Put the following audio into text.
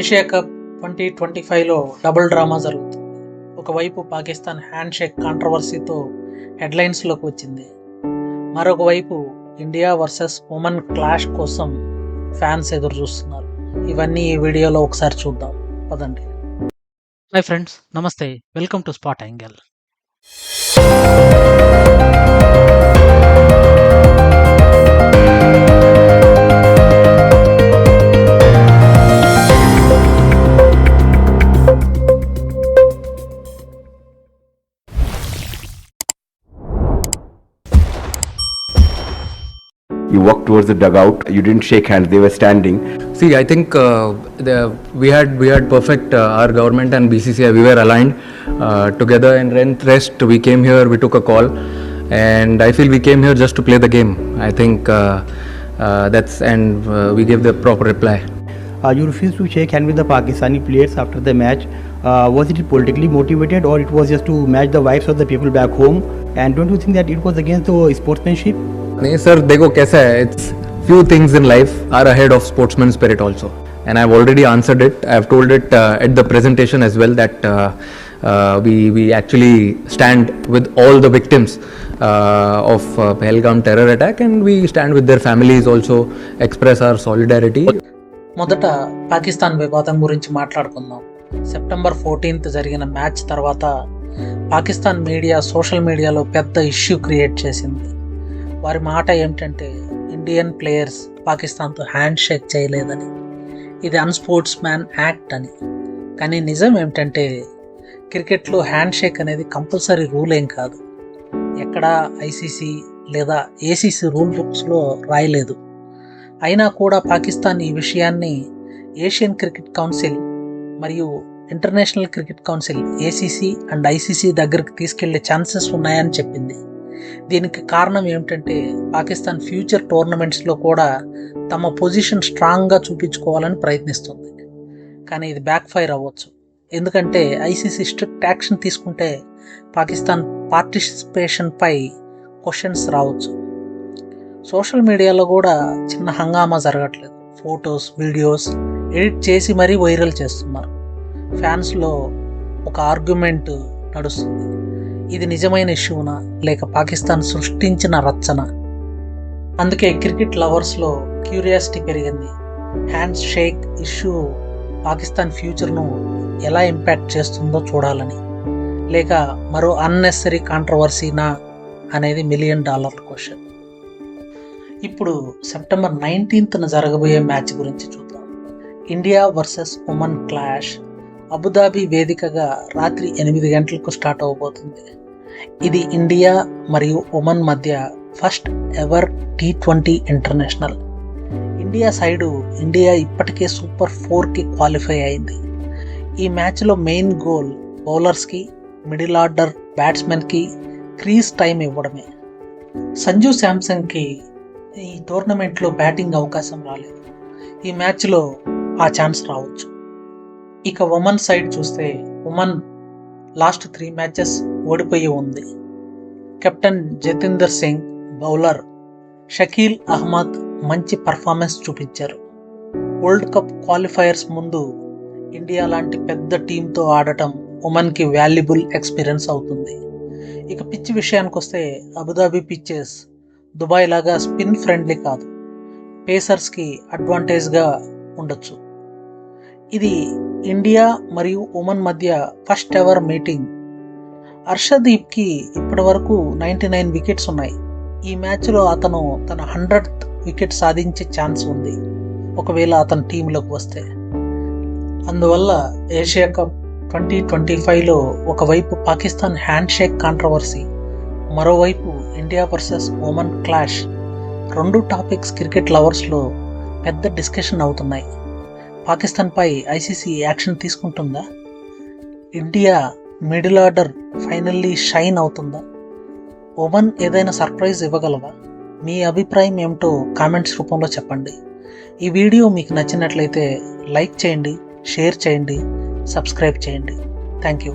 Asia cup twenty twenty ఫైవ్లో double drama జరుగుతుంది. ఒకవైపు పాకిస్తాన్ హ్యాండ్ షేక్ కాంట్రవర్సీతో హెడ్లైన్స్లోకి వచ్చింది. మరొకవైపు ఇండియా వర్సెస్ ఉమెన్ క్లాష్ కోసం ఫ్యాన్స్ ఎదురు చూస్తున్నారు ఇవన్నీ ఈ వీడియోలో ఒకసారి చూద్దాం. పదండి. హాయ్ ఫ్రెండ్స్ నమస్తే. Welcome to spot angle. You walked towards the dugout. You didn't shake hands. They were standing. See, I think uh, the, we had we had perfect uh, our government and BCCI. We were aligned uh, together, and then rest we came here. We took a call, and I feel we came here just to play the game. I think uh, uh, that's and uh, we gave the proper reply. Uh, you refused to shake hand with the Pakistani players after the match. Uh, was it politically motivated or it was just to match the vibes of the people back home? And don't you think that it was against the sportsmanship? नहीं sir देखो कैसा है it's few things in life are ahead of sportsman spirit also and i've already answered it i've told it uh, at the presentation as well that uh, uh, we we actually stand with all the victims uh, of uh, Pahalgam terror attack and we stand with their families also express our solidarity మొదట పాకిస్తాన్ వివాదం గురించి మాట్లాడుకుందాం September fourteenth జరిగిన match తర్వాత Pakistan media social మీడియాలో పెద్ద issue create చేసింది వారి మాట ఏమిటంటే ఇండియన్ ప్లేయర్స్ పాకిస్తాన్తో హ్యాండ్ షేక్ చేయలేదని ఇది అన్స్పోర్ట్స్ మ్యాన్ యాక్ట్ అని. కానీ నిజం ఏమిటంటే క్రికెట్లో హ్యాండ్ షేక్ అనేది కంపల్సరీ రూల్ ఏం కాదు. ఎక్కడా ఐసీసీ లేదా ఏసీసీ రూల్ బుక్స్లో రాయలేదు. అయినా కూడా పాకిస్తాన్ ఈ విషయాన్ని ఏషియన్ క్రికెట్ కౌన్సిల్ మరియు international cricket council ACC and ICC దగ్గరికి తీసుకెళ్ళే ఛాన్సెస్ ఉన్నాయని చెప్పింది. దీనికి కారణం ఏమిటంటే పాకిస్తాన్ ఫ్యూచర్ టోర్నమెంట్స్లో కూడా తమ పొజిషన్ స్ట్రాంగ్గా చూపించుకోవాలని ప్రయత్నిస్తుంది. కానీ ఇది బ్యాక్ ఫైర్ అవ్వచ్చు. ఎందుకంటే ఐసీసీ స్ట్రిక్ట్ యాక్షన్ తీసుకుంటే పాకిస్తాన్ పార్టిసిపేషన్పై క్వశ్చన్స్ రావచ్చు. సోషల్ మీడియాలో కూడా చిన్న హంగామా జరగట్లేదు. ఫొటోస్ వీడియోస్ ఎడిట్ చేసి మరీ వైరల్ చేస్తున్నారు. ఫ్యాన్స్లో ఒక ఆర్గ్యుమెంట్ నడుస్తుంది. ఇది నిజమైన ఇష్యూనా లేక పాకిస్తాన్ సృష్టించిన రచ్చన? అందుకే క్రికెట్ లవర్స్లో క్యూరియాసిటీ పెరిగింది. హ్యాండ్ షేక్ ఇష్యూ పాకిస్తాన్ ఫ్యూచర్ను ఎలా ఇంపాక్ట్ చేస్తుందో చూడాలని. లేక మరో అన్నెసరీ కాంట్రవర్సీనా అనేది మిలియన్ డాలర్ క్వశ్చన్. ఇప్పుడు సెప్టెంబర్ నైన్టీన్త్న జరగబోయే మ్యాచ్ గురించి చూద్దాం. India versus Oman clash Abu Dhabi వేదికగా రాత్రి ఎనిమిది గంటలకు స్టార్ట్ అవబోతుంది. ఇది ఇండియా మరియు ఒమన్ మధ్య first ever T twenty international. India side India ఇప్పటికే సూపర్ ఫోర్కి క్వాలిఫై అయింది. ఈ మ్యాచ్లో మెయిన్ గోల్ బౌలర్స్కి మిడిల్ ఆర్డర్ బ్యాట్స్మెన్కి క్రీజ్ టైం ఇవ్వడమే. సంజు శాంసంగ్కి ఈ టోర్నమెంట్లో బ్యాటింగ్ అవకాశం రాలేదు. ఈ మ్యాచ్లో ఆ ఛాన్స్ రావచ్చు. ఇక ఉమెన్ సైడ్ చూస్తే ఉమెన్ లాస్ట్ త్రీ మ్యాచెస్ ఓడిపోయి ఉంది. కెప్టెన్ జతీందర్ సింగ్ బౌలర్ షకీల్ అహ్మద్ మంచి పర్ఫార్మెన్స్ చూపించారు. వరల్డ్ కప్ క్వాలిఫైయర్స్ ముందు ఇండియా లాంటి పెద్ద టీంతో ఆడటం ఉమెన్కి వాల్యుబుల్ ఎక్స్పీరియన్స్ అవుతుంది. ఇక పిచ్ విషయానికి వస్తే అబుదాబి పిచ్చెస్ దుబాయ్ లాగా స్పిన్ ఫ్రెండ్లీ కాదు. పేసర్స్కి అడ్వాంటేజ్గా ఉండొచ్చు. ఇది ఇండియా మరియు ఉమన్ మధ్య ఫస్ట్ ఎవర్ మీటింగ్. హర్షదీప్కి ఇప్పటి వరకు నైంటీ నైన్ వికెట్స్ ఉన్నాయి. ఈ మ్యాచ్లో అతను తన హండ్రెడ్ వికెట్ సాధించే ఛాన్స్ ఉంది. ఒకవేళ అతను టీంలోకి వస్తే. అందువల్ల ఏషియా కప్ ట్వంటీ ట్వంటీ ఫైవ్లో ఒకవైపు పాకిస్తాన్ హ్యాండ్ షేక్ కాంట్రవర్సీ మరోవైపు ఇండియా వర్సెస్ ఉమన్ క్లాష్. రెండు టాపిక్స్ క్రికెట్ లవర్స్లో పెద్ద డిస్కషన్ అవుతున్నాయి. పాకిస్తాన్పై ICC action తీసుకుంటుందా? India middle order finally shine అవుతుందా? ఒమన్ ఏదైనా సర్ప్రైజ్ ఇవ్వగలవా? మీ అభిప్రాయం ఏమిటో కామెంట్స్ రూపంలో చెప్పండి. ఈ వీడియో మీకు నచ్చినట్లయితే లైక్ చేయండి షేర్ చేయండి సబ్స్క్రైబ్ చేయండి. Thank you.